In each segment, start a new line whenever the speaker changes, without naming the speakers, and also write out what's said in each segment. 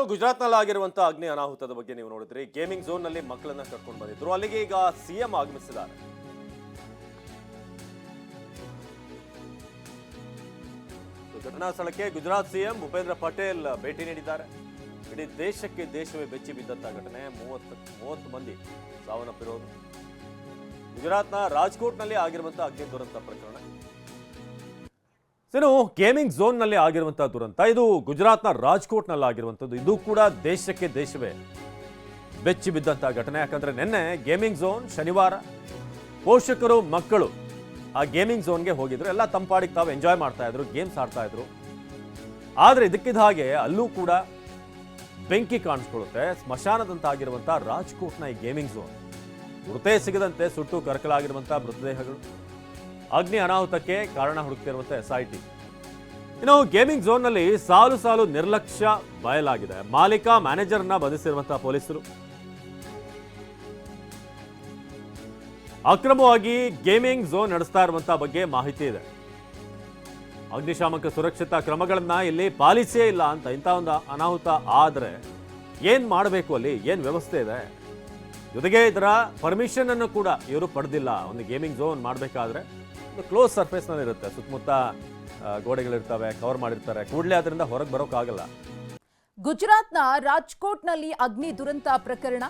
ಇನ್ನು ಗುಜರಾತ್ನಲ್ಲಿ ಆಗಿರುವಂಥ ಅಗ್ನಿ ಅನಾಹುತದ ಬಗ್ಗೆ ನೀವು ನೋಡಿದ್ರಿ. ಗೇಮಿಂಗ್ ಝೋನ್ನಲ್ಲಿ ಮಕ್ಕಳನ್ನ ಕರ್ಕೊಂಡು ಬಂದಿದ್ರು. ಅಲ್ಲಿಗೆ ಈಗ ಸಿಎಂ ಆಗಮಿಸಿದ್ದಾರೆ. ಘಟನಾ ಸ್ಥಳಕ್ಕೆ ಗುಜರಾತ್ ಸಿಎಂ ಭೂಪೇಂದ್ರ ಪಟೇಲ್ ಭೇಟಿ ನೀಡಿದ್ದಾರೆ. ಇಡೀ ದೇಶಕ್ಕೆ ದೇಶವೇ ಬೆಚ್ಚಿ ಬಿದ್ದಂತ ಘಟನೆ. ಮೂವತ್ತು ಮೂವತ್ತು ಮಂದಿ ಸಾವನ್ನಪ್ಪಿರೋದು ಗುಜರಾತ್ನ ರಾಜ್ಕೋಟ್ನಲ್ಲಿ ಆಗಿರುವಂತಹ ಅಗ್ನಿ ದುರಂತ ಪ್ರಕರಣ. ಇನ್ನು ಗೇಮಿಂಗ್ ಝೋನ್ನಲ್ಲಿ ಆಗಿರುವಂಥ ದುರಂತ. ಇದು ಗುಜರಾತ್ನ ರಾಜ್ಕೋಟ್ನಲ್ಲಿ ಆಗಿರುವಂಥದ್ದು. ಇದು ಕೂಡ ದೇಶಕ್ಕೆ ದೇಶವೇ ಬೆಚ್ಚಿ ಬಿದ್ದಂಥ ಘಟನೆ. ಯಾಕಂದ್ರೆ ನಿನ್ನೆ ಗೇಮಿಂಗ್ ಝೋನ್ ಶನಿವಾರ, ಪೋಷಕರು, ಮಕ್ಕಳು ಆ ಗೇಮಿಂಗ್ ಝೋನ್ಗೆ ಹೋಗಿದ್ರು. ಎಲ್ಲ ತಂಪಾಡಿಗೆ ತಾವು ಎಂಜಾಯ್ ಮಾಡ್ತಾ ಇದ್ರು, ಗೇಮ್ಸ್ ಆಡ್ತಾ ಇದ್ರು. ಆದ್ರೆ ಇದಕ್ಕಿದ್ದ ಹಾಗೆ ಅಲ್ಲೂ ಕೂಡ ಬೆಂಕಿ ಕಾಣಿಸ್ಕೊಳ್ಳುತ್ತೆ. ಸ್ಮಶಾನದಂತಾಗಿರುವಂತಹ ರಾಜ್ಕೋಟ್ನ ಈ ಗೇಮಿಂಗ್ ಝೋನ್. ಮೃತೇ ಸಿಗದಂತೆ ಸುಟ್ಟು ಕರಕಲಾಗಿರುವಂಥ ಮೃತದೇಹಗಳು. ಅಗ್ನಿ ಅನಾಹುತಕ್ಕೆ ಕಾರಣ ಹುಡುಕ್ತಿರುವಂತೆ ಎಸ್ಐಟಿ ಇನ್ನು ಗೇಮಿಂಗ್ ಝೋನ್ನಲ್ಲಿ ಸಾಲು ಸಾಲು ನಿರ್ಲಕ್ಷ್ಯ ಬಯಲಾಗಿದೆ. ಮಾಲೀಕ ಮ್ಯಾನೇಜರ್ನ ಬಂಧಿಸಿರುವಂತಹ ಪೊಲೀಸರು. ಅಕ್ರಮವಾಗಿ ಗೇಮಿಂಗ್ ಝೋನ್ ನಡೆಸ್ತಾ ಇರುವಂತಹ ಬಗ್ಗೆ ಮಾಹಿತಿ ಇದೆ. ಅಗ್ನಿಶಾಮಕ ಸುರಕ್ಷತಾ ಕ್ರಮಗಳನ್ನ ಇಲ್ಲಿ ಪಾಲಿಸೇ ಇಲ್ಲ ಅಂತ ಇಂಥ ಒಂದು ಅನಾಹುತ ಆದ್ರೆ ಏನ್ ಮಾಡಬೇಕು ಅಲ್ಲಿ? ಏನ್ ವ್ಯವಸ್ಥೆ ಇದೆ? ಜೊತೆಗೆ ಇದರ ಪರ್ಮಿಷನ್ ಅನ್ನು ಕೂಡ ಇವರು ಪಡೆದಿಲ್ಲ. ಒಂದು ಗೇಮಿಂಗ್ ಝೋನ್ ಮಾಡಬೇಕಾದ್ರೆ. ಕ್ಲೋಸ್ ಸರ್ಫೇಸ್ನಲ್ಲಿ ಇರುತ್ತೆ. ಸುತ್ತಮುತ್ತ ಗೋಡೆಗಳಿರ್ತವೆ ಕವರ್ ಮಾಡಿರ್ತಾರೆ. ಕೂಡಲೇ ಅದರಿಂದ ಹೊರಗೆ ಬರೋಕ್ಕಾಗಲ್ಲ
ಗುಜರಾತ್ನ ರಾಜ್ಕೋಟ್ನಲ್ಲಿ ಅಗ್ನಿ ದುರಂತ ಪ್ರಕರಣ.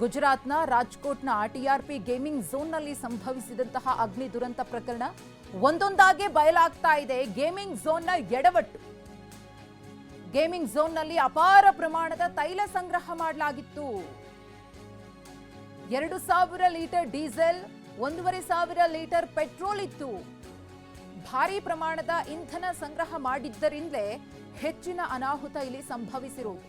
ಗುಜರಾತ್ನ ರಾಜ್ಕೋಟ್ನ ಟಿಆರ್ಪಿ ಗೇಮಿಂಗ್ ಝೋನ್ನಲ್ಲಿ ಸಂಭವಿಸಿದಂತಹ ಅಗ್ನಿ ದುರಂತ ಪ್ರಕರಣ. ಒಂದೊಂದಾಗೆ ಬಯಲಾಗ್ತಾ ಇದೆ. ಗೇಮಿಂಗ್ ಝೋನ್ನ ಎಡವಟ್ಟು. ಗೇಮಿಂಗ್ ಝೋನ್ನಲ್ಲಿ ಅಪಾರ ಪ್ರಮಾಣದ ತೈಲ ಸಂಗ್ರಹ ಮಾಡಲಾಗಿತ್ತು. ಎರಡು ಸಾವಿರ ಲೀಟರ್ ಡೀಸೆಲ್ ಒಂದೂವರೆ ಸಾವಿರ ಲೀಟರ್ ಪೆಟ್ರೋಲ್ ಇತ್ತು. ಭಾರಿ ಪ್ರಮಾಣದ ಇಂಧನ ಸಂಗ್ರಹ ಮಾಡಿದ್ದರಿಂದಲೇ ಹೆಚ್ಚಿನ ಅನಾಹುತ ಇಲ್ಲಿ ಸಂಭವಿಸಿರುವುದು